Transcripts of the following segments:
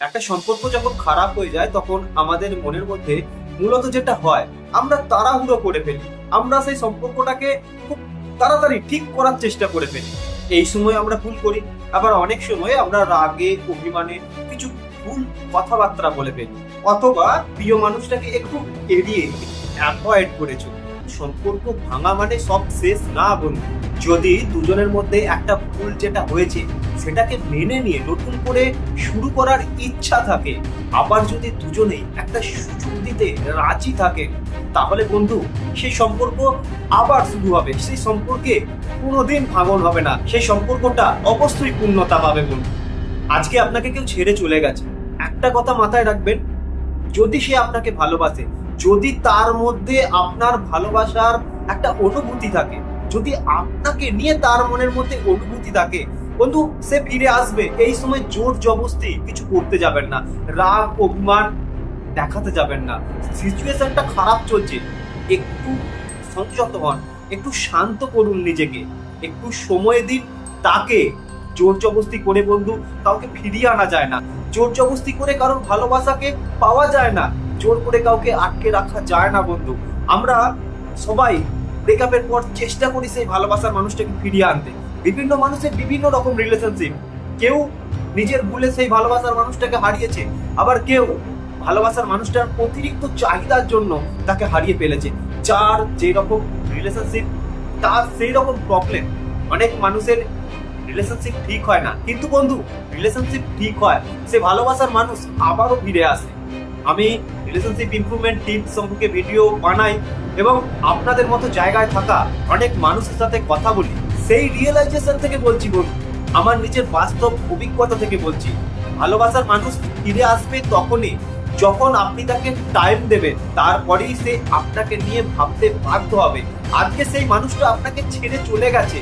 একটা সম্পর্ক যখন খারাপ হয়ে যায়, তখন আমাদের মনের মধ্যে মূলত যেটা হয়, আমরা তাড়াহুড়ো করে ফেলি। আমরা সেই সম্পর্কটাকে খুব তাড়াতাড়ি ঠিক করার চেষ্টা করে ফেলি। এই সময় আমরা ভুল করি, আবার অনেক সময় আমরা রাগে, অভিমানে কিছু ভুল কথাবার্তা বলে ফেলি, অথবা প্রিয় মানুষটাকে একটু এড়িয়ে অ্যাভয়েড করেছ সম্পর্ক ভাঙা মানে সব শেষ না বন্ধু। যদি দুজনের মধ্যে একটা ভুল যেটা হয়েছে, সেটাকে মেনে নিয়ে করে শুরু করার ইচ্ছা থাকে। আবার যদি দুজনেই একটা সুযোগ দিতে রাজি থাকে, তাহলে বন্ধু, সেই সম্পর্ক আবার শুরু হবে। সেই সম্পর্কে কোনোদিন ভাঙন হবে না। সেই সম্পর্কটা অবশ্যই পূর্ণতা পাবে বন্ধু। আজকে আপনাকে কেউ ছেড়ে চলে গেছে। একটা কথা মাথায় রাখবেন, যদি সে আপনাকে ভালোবাসে, যদি তার মধ্যে আপনার ভালোবাসার একটা অনুভূতি থাকে, যদি আপনাকে নিয়ে তার মনের মধ্যে অনুভূতি থাকে বন্ধু, সে ফিরে আসবে। এই সময় জোর জবস্তি কিছু করতে যাবেন না। রাগ, অভিমান দেখাতে যাবেন না। সিচুয়েশনটা খারাপ চলছে। একটু সংযত হন, একটু শান্ত করুন নিজেকে। একটু সময় দিন তাকে। জোর জবস্তি করে বন্ধু, কাউকে ফিরিয়ে আনা যায় না। জোর জবস্তি করে কারোর ভালোবাসাকে পাওয়া যায় না। জোর করে কাউকে আটকে রাখা যায় না বন্ধু। আমরা সবাই ব্রেকআপের পর চেষ্টা করি সেই ভালোবাসার মানুষটাকে ফিরিয়ে আনতে। বিভিন্ন মানুষের বিভিন্ন রকম রিলেশনশিপ কেউ নিজের ভুলে সেই ভালোবাসার মানুষটাকে হারিয়েছে, আবার কেউ ভালোবাসার মানুষটার অতিরিক্ত চাহিদার জন্য তাকে হারিয়ে ফেলেছে। যার যেরকম রিলেশনশিপ তার সেই রকম প্রবলেম অনেক মানুষের রিলেশনশিপ ঠিক হয় না। কিন্তু বন্ধু রিলেশনশিপ ঠিক হয়। সে ভালোবাসার মানুষ আবারও ফিরে আসে। আমি রিলেশনশিপ ইমপ্রুভমেন্ট টিপস সম্পর্কে ভিডিও বানাই এবং আপনাদের মতো জায়গায় থাকা অনেক মানুষের সাথে কথা বলি। সেই রিয়েলাইজেশন থেকে বলছি বন্ধু আমার নিজের বাস্তব অভিজ্ঞতা থেকে বলছি। ভালোবাসার মানুষ ফিরে আসবে তখনই, যখন আপনি তাকে টাইম দেবেন। তারপরেই সে আপনাকে নিয়ে ভাবতে বাধ্য হবে। আজকে সেই মানুষটা আপনাকে ছেড়ে চলে গেছে।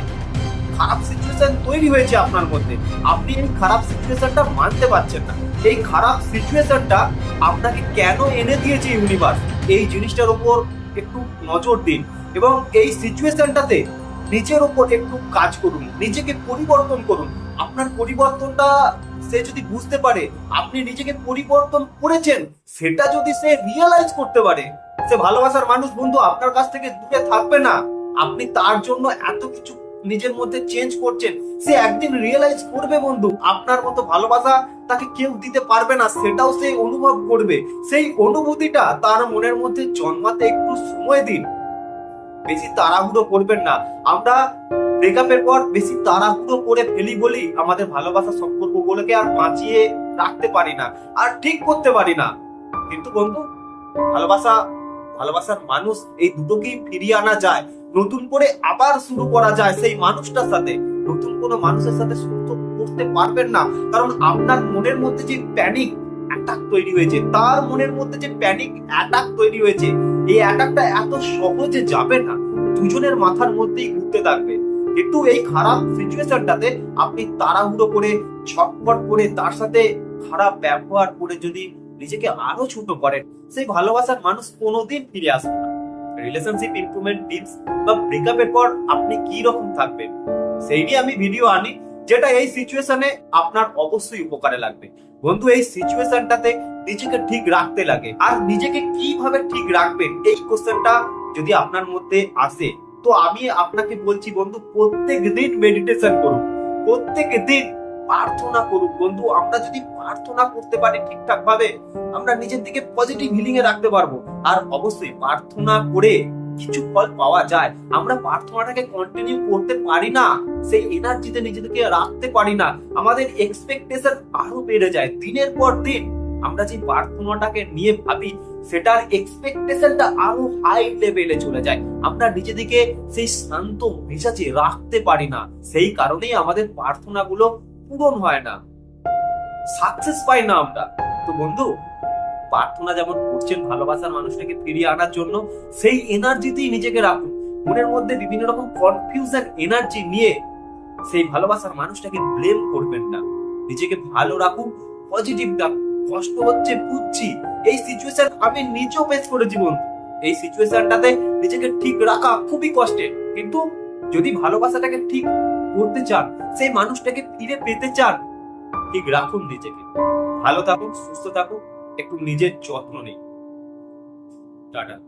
খারাপ সিচুয়েশন তৈরি হয়েছে আপনার মধ্যে। আপনি এই খারাপ সিচুয়েশনটা মানতে পারছেন না। এই খারাপ সিচুয়েশনটা আপনাকে কেন এনে দিয়েছে ইউনিভার্স এই জিনিসটার উপর একটু নজর দিন। এবং এই সিচুয়েশনটাতে নিজের উপর একটু কাজ করুন, নিজেকে পরিবর্তন করুন। আপনার পরিবর্তনটা সে যদি বুঝতে পারে, আপনি নিজেকে পরিবর্তন করেছেন, সেটা যদি সে রিয়েলাইজ করতে পারে, সে ভালোবাসার মানুষ, বন্ধু, আপনার কাছ থেকে দূরে থাকবে না। আপনি তার জন্য এত কিছু নিজের মধ্যে চেঞ্জ করছেন, সে একদিন রিয়েলাইজ করবে, বন্ধু। আপনার মতো ভালোবাসা তাকে কেউ দিতে পারবে না, সেটাও সে অনুভব করবে। সেই অনুভূতিটা তার মনের মধ্যে জন্মাতে একটু সময় দিন। বেশি তাড়াহুড়ো করবেন না। আমরা ব্রেকআপের পর বেশি তাড়াহুড়ো করে ফেলি বলেই আমাদের ভালোবাসা সম্পর্কগুলোকে আর বাঁচিয়ে রাখতে পারি না, আর ঠিক করতে পারি না। কিন্তু বন্ধু, ভালোবাসা, ভালোবাসার মানুষ এই দুটোকেই ফিরিয়ে আনা যায়। নতুন করে আবার শুরু করা যায় সেই মানুষটার সাথে। নতুন কোনো মানুষের সাথে শুরু করতে পারবেন না, কারণ আপনার মনের মধ্যে যে প্যানিক অ্যাটাক তৈরি হয়েছে, তার মনের মধ্যে যে প্যানিক অ্যাটাক তৈরি হয়েছে এই অ্যাটাকটা এত সহজে যাবে না। দুজনের মাথার মধ্যেই ঘুরতে থাকবে। কিন্তু এই খারাপ সিচুয়েশনটাতে আপনি তাড়াহুড়ো করে ছটপট করে, তার সাথে খারাপ ব্যবহার করে যদি নিজেকে আরও ছোট করেন, সেই ভালোবাসার মানুষ কোনোদিন ফিরে আসবে না। রিলেশনশিপ ইমপ্রুভমেন্ট টিপস বা ব্রেকআপের পর আপনি কি রকম থাকবেন, সেই নিয়ে আমি ভিডিও আনি। যেটা এই সিচুয়েশনে আপনার অবশ্যই উপকারে লাগবে। বন্ধু, এই সিচুয়েশনটাতে নিজেকে ঠিক রাখতে লাগে। আর নিজেকে কীভাবে ঠিক রাখবেন, এই কোশ্চেনটা যদি আপনার মধ্যে আসে, তো আমি আপনাকে বলছি বন্ধু, প্রত্যেক দিন মেডিটেশন করুন। প্রত্যেক দিন প্রার্থনা করুন। বন্ধু, আমরা যদি প্রার্থনা করতে পারি ঠিকঠাক ভাবে আমরা নিজের দিকে পজিটিভ হিলিং এ রাখতে পারব। আর অবশ্যই প্রার্থনা করে কিছু ফল পাওয়া যায়। আমরা প্রার্থনাটাকে কন্টিনিউ করতে পারি না। সেই এনার্জিতে নিজেদেরকে রাখতে পারি না। আমাদের এক্সপেকটেশন আরও বেড়ে যায়। দিনের পর দিন আমরা যে প্রার্থনাটাকে নিয়ে ভাবি, সেটার এক্সপেকটেশনটা আরও হাই লেভেলে চলে যায়। আমরা নিজেদেরকে সেই শান্ত মেজাজে রাখতে পারি না। সেই কারণেই আমাদের প্রার্থনাগুলো পূরণ হয় না। সাকসেস পাই না আমরা। তো বন্ধু প্রার্থনা যেমন করছেন ভালোবাসার মানুষটাকে ফিরিয়ে আনার জন্য, সেই এনার্জিতেই নিজেকে রাখুন। মনের মধ্যে বিভিন্ন রকম কনফিউশন এনার্জি নিয়ে সেই ভালোবাসার মানুষটাকে ব্লেম করবেন না। নিজেকে ভালো রাখুন পজিটিভ রাখুন কষ্ট হচ্ছে বুঝছি। এই সিচুয়েশন আমি নিজেও ফেস করেছি বন্ধু। এই সিচুয়েশনটাতে নিজেকে ঠিক রাখা খুবই কষ্টের। কিন্তু যদি ভালোবাসাটাকে ঠিক করতে চান, সেই মানুষটাকে ফিরে পেতে চান, ঠিক রাখুন নিজেকে। ভালো থাকুক সুস্থ থাকুক একটু নিজের যত্ন নিই। টাটা।